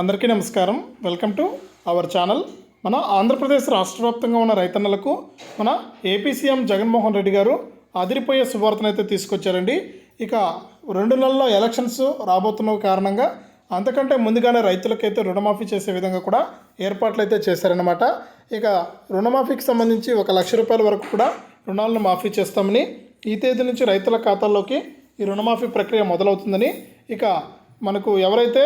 అందరికీ నమస్కారం. Welcome to our channel. మన ఆంధ్రప్రదేశ్ రాష్ట్ర వ్యాప్తంగా ఉన్న రైతన్నలకు మన ఏపీ సీఎం జగన్మోహన్ రెడ్డి గారు అదిరిపోయే శుభార్తను అయితే తీసుకొచ్చారండి. ఇక రెండు నెలల్లో ఎలక్షన్స్ రాబోతున్న కారణంగా అంతకంటే ముందుగానే రైతులకైతే రుణమాఫీ చేసే విధంగా కూడా ఏర్పాట్లు అయితే చేశారనమాట ఇక రుణమాఫీకి సంబంధించి ఒక లక్ష రూపాయల వరకు కూడా రుణాలను మాఫీ చేస్తామని ఈ తేదీ నుంచి రైతుల ఖాతాల్లోకి ఈ రుణమాఫీ ప్రక్రియ మొదలవుతుందని ఇక మనకు ఎవరైతే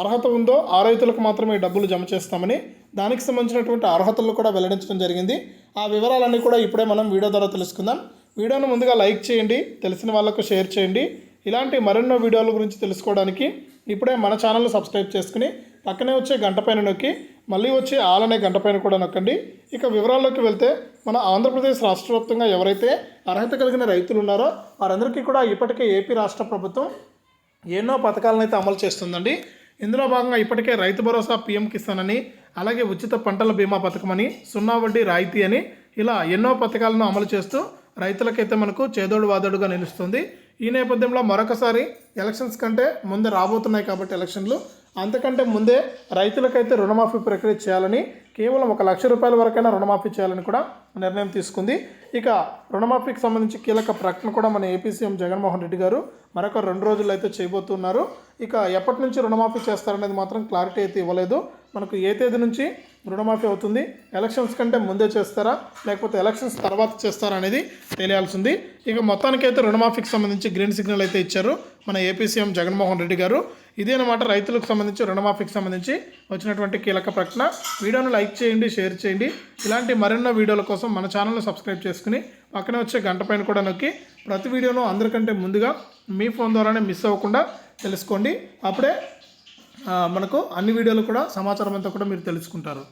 అర్హత ఉందో ఆ రైతులకు మాత్రమే డబ్బులు జమ చేస్తామని దానికి సంబంధించినటువంటి అర్హతలు కూడా వెల్లడించడం జరిగింది. ఆ వివరాలన్నీ కూడా ఇప్పుడే మనం వీడియో ద్వారా తెలుసుకుందాం. వీడియోను ముందుగా లైక్ చేయండి తెలిసిన వాళ్ళకు షేర్ చేయండి. ఇలాంటి మరెన్నో వీడియోల గురించి తెలుసుకోవడానికి ఇప్పుడే మన ఛానల్ను సబ్స్క్రైబ్ చేసుకుని పక్కనే వచ్చే గంట పైన నొక్కి మళ్ళీ వచ్చే ఆలనే గంట పైన కూడా నొక్కండి. ఇక వివరాల్లోకి వెళ్తే మన ఆంధ్రప్రదేశ్ రాష్ట్ర వ్యాప్తంగా ఎవరైతే అర్హత కలిగిన రైతులు ఉన్నారో వారందరికీ కూడా ఇప్పటికే ఏపీ రాష్ట్ర ప్రభుత్వం ఎన్నో పథకాలను అయితే అమలు చేస్తుందండి. ఇందులో భాగంగా ఇప్పటికే రైతు భరోసా పీఎం కిసాన్ అని అలాగే ఉచిత పంటల బీమా పథకం అని సున్నా వడ్డీ రాయితీ అని ఇలా ఎన్నో పథకాలను అమలు చేస్తూ రైతులకైతే మనకు చేదోడు వాదోడుగా నిలుస్తుంది. ఈ నేపథ్యంలో మరొకసారి ఎలక్షన్స్ కంటే ముందు రాబోతున్నాయి కాబట్టి ఎలక్షన్లు. అంతకంటే ముందే రైతులకైతే రుణమాఫీ ప్రక్రియ చేయాలని కేవలం ఒక లక్ష రూపాయల వరకైనా రుణమాఫీ చేయాలని కూడా నిర్ణయం తీసుకుంది. ఇక రుణమాఫీకి సంబంధించి కీలక ప్రకటన కూడా మన ఏపీ సీఎం జగన్మోహన్ రెడ్డి గారు మరొక రెండు రోజుల్లో అయితే చేయబోతున్నారు. ఇక ఎప్పటి నుంచి రుణమాఫీ చేస్తారనేది మాత్రం క్లారిటీ అయితే ఇవ్వలేదు. మనకు ఏ తేదీ నుంచి రుణమాఫీ అవుతుంది ఎలక్షన్స్ కంటే ముందే చేస్తారా లేకపోతే ఎలక్షన్స్ తర్వాత చేస్తారా అనేది తెలియాల్సింది. ఇక మొత్తానికైతే రుణమాఫీకి సంబంధించి గ్రీన్ సిగ్నల్ అయితే ఇచ్చారు మన ఏపీ సీఎం జగన్మోహన్ రెడ్డి గారు. ఇదేనమాట రైతులకు సంబంధించి రుణమాఫీకి సంబంధించి వచ్చినటువంటి కీలక ప్రకటన. వీడియోను లైక్ చేయండి షేర్ చేయండి. ఇలాంటి మరెన్నో వీడియోల కోసం మన ఛానల్ను సబ్స్క్రైబ్ చేసుకుని పక్కనే వచ్చే గంట పైన కూడా నొక్కి ప్రతి వీడియోను అందరికంటే ముందుగా మీ ఫోన్ ద్వారానే మిస్ అవ్వకుండా తెలుసుకోండి. అప్పుడే మనకు అన్ని వీడియోలు కూడా సమాచారం అంతా కూడా మీరు తెలుసుకుంటారు.